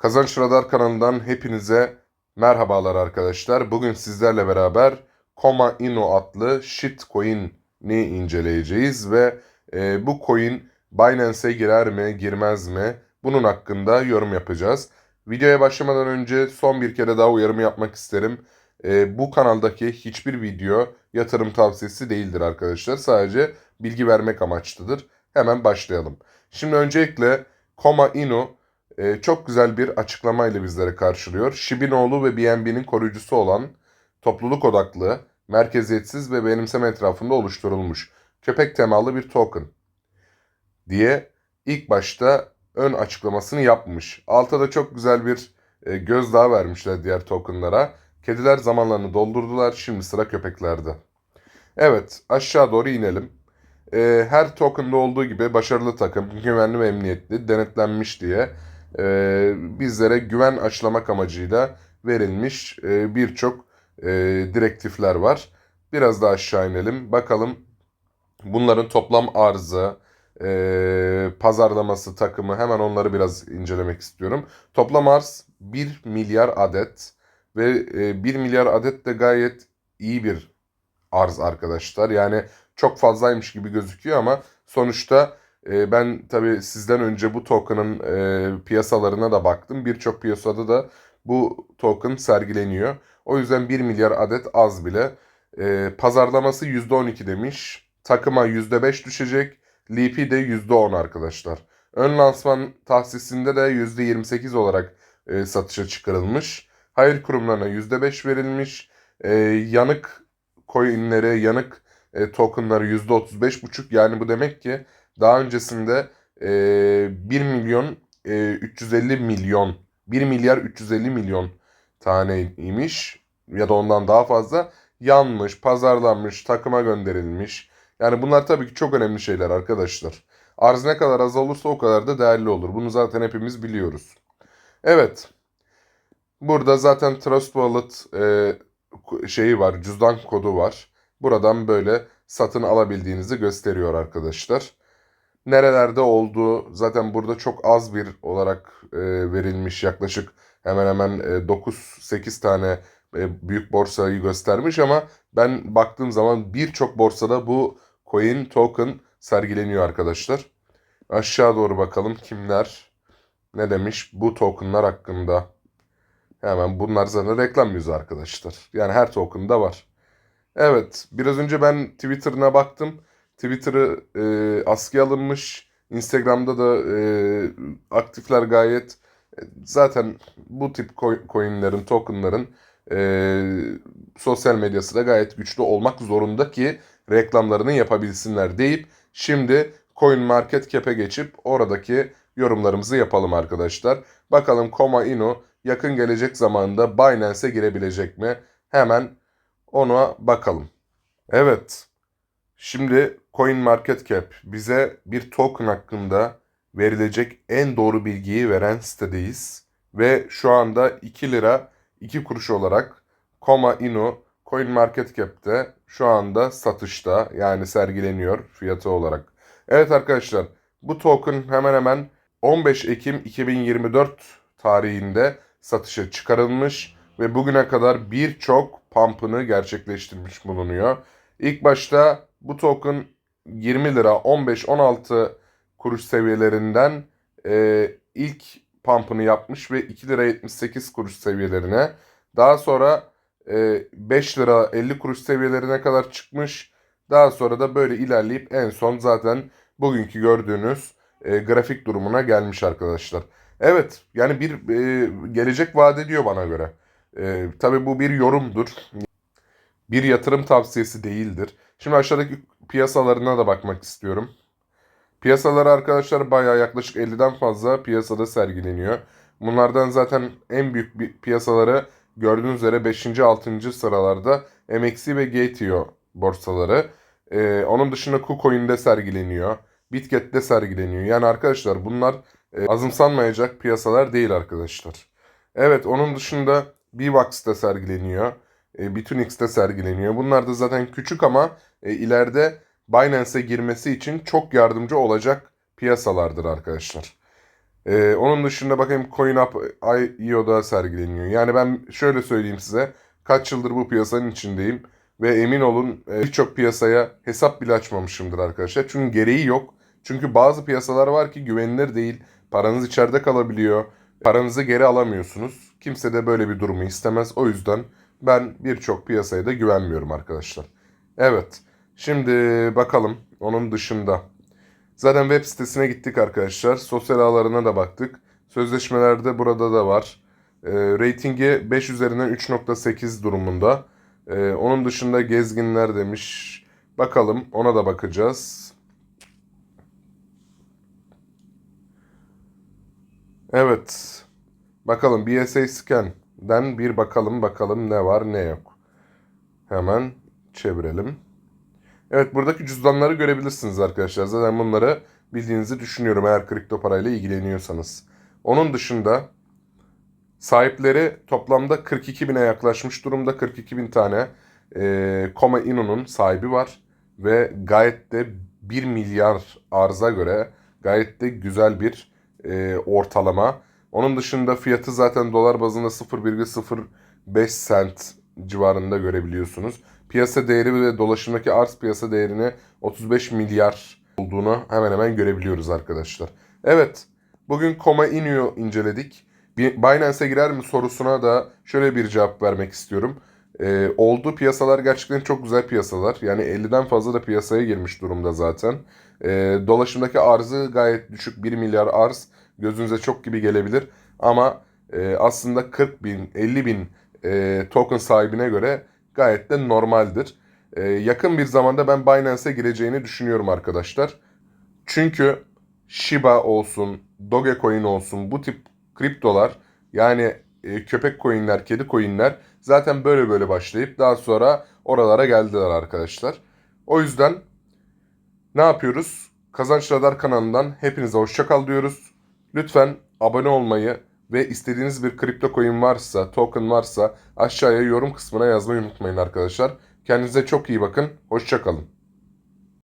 Kazanç Radar kanalından hepinize merhabalar arkadaşlar. Bugün sizlerle beraber Koma Inu adlı shitcoin'i inceleyeceğiz ve e, bu coin Binance'e girer mi, girmez mi? Bunun hakkında yorum yapacağız. Videoya başlamadan önce son bir kere daha uyarımı yapmak isterim. E, bu kanaldaki hiçbir video yatırım tavsiyesi değildir arkadaşlar. Sadece bilgi vermek amaçlıdır. Hemen başlayalım. Şimdi öncelikle Koma Inu e, çok güzel bir açıklamayla bizlere karşılıyor. Shibinoğlu ve BNB'nin koruyucusu olan topluluk odaklı, merkeziyetsiz ve benimseme etrafında oluşturulmuş köpek temalı bir token diye ilk başta ön açıklamasını yapmış. Alta da çok güzel bir e, gözdağı vermişler diğer tokenlara. Kediler zamanlarını doldurdular, şimdi sıra köpeklerde. Evet, aşağı doğru inelim. E, her token'da olduğu gibi başarılı takım, güvenli ve emniyetli, denetlenmiş diye e, bizlere güven aşılamak amacıyla verilmiş e, birçok e, direktifler var. Biraz daha aşağı inelim. Bakalım bunların toplam arzı, e, pazarlaması, takımı hemen onları biraz incelemek istiyorum. Toplam arz 1 milyar adet ve e, 1 milyar adet de gayet iyi bir arz arkadaşlar. Yani çok fazlaymış gibi gözüküyor ama sonuçta e, ben tabii sizden önce bu token'ın e, piyasalarına da baktım. Birçok piyasada da bu token sergileniyor. O yüzden 1 milyar adet az bile. E, pazarlaması %12 demiş. Takıma %5 düşecek. LP de %10 arkadaşlar. Ön lansman tahsisinde de %28 olarak e, satışa çıkarılmış. Hayır kurumlarına %5 verilmiş. E, yanık coinlere, yanık e, tokenları %35,5 yani bu demek ki daha öncesinde e, 1 milyon e, 350 milyon 1 milyar 350 milyon taneymiş ya da ondan daha fazla yanmış, pazarlanmış, takıma gönderilmiş. Yani bunlar tabii ki çok önemli şeyler arkadaşlar. Arz ne kadar az olursa o kadar da değerli olur. Bunu zaten hepimiz biliyoruz. Evet. Burada zaten Trust Wallet e, şeyi var, cüzdan kodu var. Buradan böyle satın alabildiğinizi gösteriyor arkadaşlar. Nerelerde olduğu zaten burada çok az bir olarak e, verilmiş yaklaşık hemen hemen e, 9-8 tane e, büyük borsayı göstermiş ama ben baktığım zaman birçok borsada bu coin token sergileniyor arkadaşlar. Aşağı doğru bakalım kimler ne demiş bu tokenlar hakkında. Hemen bunlar zaten reklam yüzü arkadaşlar. Yani her token'da var. Evet, biraz önce ben Twitter'ına baktım. Twitter'ı e, askıya alınmış. Instagram'da da e, aktifler gayet. E, Zaten bu tip coin- coinlerin, tokenların e, sosyal medyası da gayet güçlü olmak zorunda ki reklamlarını yapabilsinler deyip şimdi Coin Market Cap'e geçip oradaki yorumlarımızı yapalım arkadaşlar. Bakalım Koma Inu yakın gelecek zamanda Binance'e girebilecek mi? Hemen ona bakalım. Evet. Şimdi Coin Market Cap bize bir token hakkında verilecek en doğru bilgiyi veren sitedeyiz. Ve şu anda 2 lira 2 kuruş olarak Koma Inu Coin Market Cap'te şu anda satışta yani sergileniyor fiyatı olarak. Evet arkadaşlar bu token hemen hemen 15 Ekim 2024 tarihinde satışa çıkarılmış ve bugüne kadar birçok pump'ını gerçekleştirmiş bulunuyor. İlk başta bu token 20 lira 15-16 kuruş seviyelerinden e, ilk pump'ını yapmış ve 2 lira 78 kuruş seviyelerine. Daha sonra e, 5 lira 50 kuruş seviyelerine kadar çıkmış. Daha sonra da böyle ilerleyip en son zaten bugünkü gördüğünüz e, grafik durumuna gelmiş arkadaşlar. Evet yani bir e, gelecek vaat ediyor bana göre. E, tabii bu bir yorumdur. Bir yatırım tavsiyesi değildir. Şimdi aşağıdaki piyasalarına da bakmak istiyorum. Piyasaları arkadaşlar bayağı yaklaşık 50'den fazla piyasada sergileniyor. Bunlardan zaten en büyük piyasaları gördüğünüz üzere 5. 6. sıralarda MXC ve Gateo borsaları. Ee, onun dışında KuCoin'de sergileniyor. Bitget'te sergileniyor. Yani arkadaşlar bunlar e, azımsanmayacak piyasalar değil arkadaşlar. Evet onun dışında Bivax'ta sergileniyor. E, Bitunix'te sergileniyor. Bunlar da zaten küçük ama e, ileride Binance'e girmesi için çok yardımcı olacak piyasalardır arkadaşlar. Ee, onun dışında bakayım CoinUp.io'da sergileniyor. Yani ben şöyle söyleyeyim size. Kaç yıldır bu piyasanın içindeyim. Ve emin olun e, birçok piyasaya hesap bile açmamışımdır arkadaşlar. Çünkü gereği yok. Çünkü bazı piyasalar var ki güvenilir değil. Paranız içeride kalabiliyor. Paranızı geri alamıyorsunuz. Kimse de böyle bir durumu istemez. O yüzden ben birçok piyasaya da güvenmiyorum arkadaşlar. Evet. Şimdi bakalım onun dışında. Zaten web sitesine gittik arkadaşlar. Sosyal ağlarına da baktık. Sözleşmelerde burada da var. E, ratingi 5 üzerinden 3.8 durumunda. E, onun dışında gezginler demiş. Bakalım ona da bakacağız. Evet. Bakalım BSA Scan'den bir bakalım bakalım ne var ne yok. Hemen çevirelim. Evet buradaki cüzdanları görebilirsiniz arkadaşlar. Zaten bunları bildiğinizi düşünüyorum eğer kripto parayla ilgileniyorsanız. Onun dışında sahipleri toplamda 42 bine yaklaşmış durumda. 42 bin tane e, Koma Inu'nun sahibi var. Ve gayet de 1 milyar arza göre gayet de güzel bir e, ortalama. Onun dışında fiyatı zaten dolar bazında 0,05 cent civarında görebiliyorsunuz. Piyasa değeri ve dolaşımdaki arz piyasa değerini 35 milyar olduğunu hemen hemen görebiliyoruz arkadaşlar. Evet, bugün Koma Inu'yu inceledik. Binance'e girer mi sorusuna da şöyle bir cevap vermek istiyorum. Ee, olduğu piyasalar gerçekten çok güzel piyasalar. Yani 50'den fazla da piyasaya girmiş durumda zaten. Ee, dolaşımdaki arzı gayet düşük 1 milyar arz gözünüze çok gibi gelebilir. Ama e, aslında 40 bin 50 bin e, token sahibine göre gayet de normaldir. Ee, yakın bir zamanda ben Binance'e gireceğini düşünüyorum arkadaşlar. Çünkü Shiba olsun, Dogecoin olsun bu tip kriptolar yani e, köpek coinler, kedi coinler zaten böyle böyle başlayıp daha sonra oralara geldiler arkadaşlar. O yüzden ne yapıyoruz? Kazanç Radar kanalından hepinize hoşça kal diyoruz. Lütfen abone olmayı ve istediğiniz bir kripto coin varsa, token varsa aşağıya yorum kısmına yazmayı unutmayın arkadaşlar. Kendinize çok iyi bakın. Hoşça kalın.